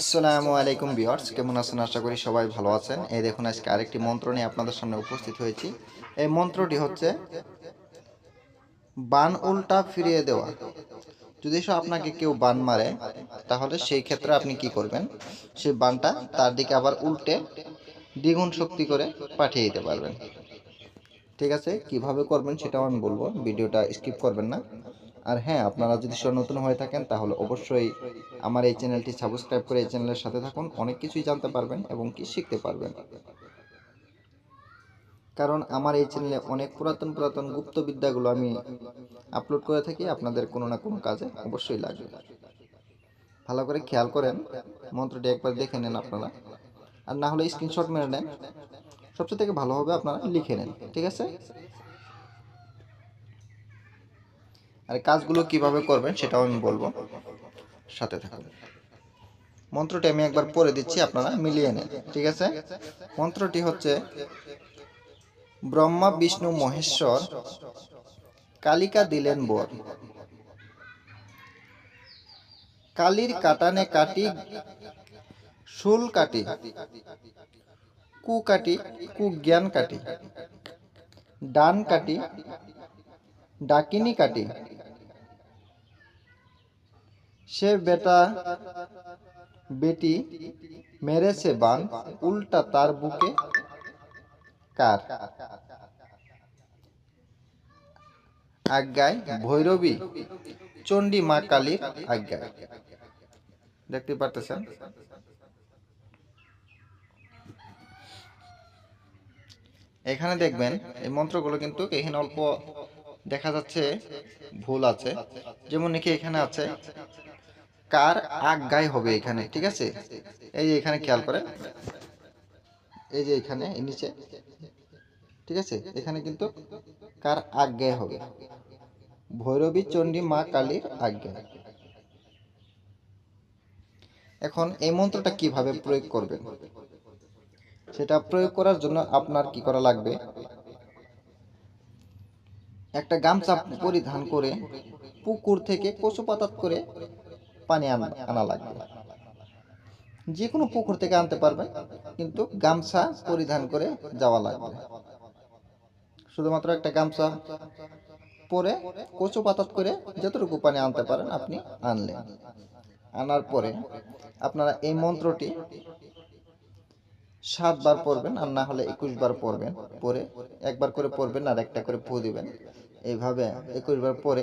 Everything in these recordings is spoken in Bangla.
আসসালামু আলাইকুম ভিউয়ার্স, কেমন আছেন? আশা করি সবাই ভালো আছেন। এই দেখুন, আজকে আরেকটি মন্ত্র নিয়ে আপনাদের সামনে উপস্থিত হয়েছি। এই মন্ত্রটি হচ্ছে, বান উল্টা ফিরিয়ে দেওয়া। যদি সে আপনাকে কেউ বান মারে, তাহলে সেই ক্ষেত্রে আপনি কি করবেন? সেই বানটা তার দিকে আবার উল্টে দ্বিগুণ শক্তি করে পাঠিয়ে দিতে পারবেন। ঠিক আছে? কীভাবে করবেন সেটাও আমি বলব। ভিডিওটা স্কিপ করবেন না। আর হ্যাঁ আপনারা যদি সব নতুন হয়ে থাকেন, তাহলে অবশ্যই আমার এই চ্যানেলটি সাবস্ক্রাইব করে এই চ্যানেলের সাথে থাকুন। অনেক কিছুই জানতে পারবেন এবং কি শিখতে পারবেন। কারণ আমার এই চ্যানেলে অনেক পুরাতন পুরাতন গুপ্ত বিদ্যাগুলো আমি আপলোড করে থাকি। আপনাদের কোনো না কোনো কাজে অবশ্যই লাগবে। ভালো করে খেয়াল করেন, মন্ত্রটি একবার দেখে নেন আপনারা। আর না হলে স্ক্রিনশট মেরে নেন। সবচেয়ে থেকে ভালো হবে আপনারা লিখে নেন, ঠিক আছে? আর কাজগুলো কীভাবে করবেন সেটাও আমি বলব। সাথে থাকুন। মন্ত্রটি আমি একবার পড়ে দিচ্ছি, আপনারা মিলিয়ে নেন, ঠিক আছে? মন্ত্রটি হচ্ছে, ব্রহ্মা, বিষ্ণু, মহেশ্বর, কালিকা দিলেন বর। কালির কাটানে কাটি, শুল কাটি, কু কাটি, কু জ্ঞান কাটি, ডান কাটি, ডাকিনি কাটি সে বেটা বেটি মেরেছে বান, উল্টা তার বুকে কার? আজ্ঞায় ভৈরবী চণ্ডী মা কালীর আজ্ঞায়। দেখতে পারতেছেন? এখানে দেখবেন, এই মন্ত্রগুলো কিন্তু এখানে অল্প দেখা যাচ্ছে, ভুল আছে। যেমন নাকি এখানে আছে কার আজ্ঞায় হবে এখানে, ঠিক আছে? এই যে এখানে খেয়াল করে এই যে এখানে নিচে, ঠিক আছে? এখানে কিন্তু কার আজ্ঞায় হবে। ভৈরবী, চণ্ডী, মা কালীর আজ্ঞায় এখন এই মন্ত্রটা কীভাবে প্রয়োগ করবেন? সেটা প্রয়োগ করার জন্য আপনার কি করা লাগবে? একটা গামছা পরিধান করে পুকুর থেকে কচু পাতাত করে পানি আনা লাগবে। যে কোনো পুকুর থেকে আনতে পারবেন, কিন্তু গামছা পরিধান করে যাওয়া লাগবে। শুধুমাত্র একটা গামছা পরে কচু পাতাত করে যতটুকু পানি আনতে পারেন আপনি আনলেন। আনার পরে আপনারা এই মন্ত্রটি সাতবার পড়বেন আর না হলে একুশ বার পড়বেন। পরে একবার করে পড়বেন আর একটা করে পু দিবেন। এইভাবে একুশ বার পরে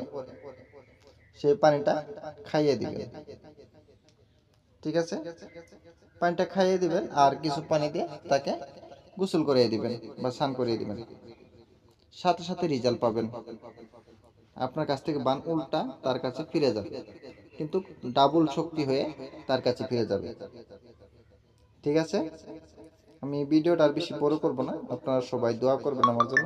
সেই পানিটা খাইয়ে দিবেন। ঠিক আছে? পানিটা খাইয়ে দিবেন আর কিছু পানি দিয়ে তাকে গোসল করিয়ে দিবেন বা স্নান করিয়ে দিবেন। সাথে সাথে রেজাল্ট পাবেন। আপনার কাছ থেকে বান উল্টা তার কাছে ফিরে যাবে। কিন্তু ডাবল শক্তি হয়ে তার কাছে ফিরে যাবে। ঠিক আছে? আমি ভিডিওটা আর বেশি বড় করব না। আপনারা সবাই দোয়া করবেন আমার জন্য।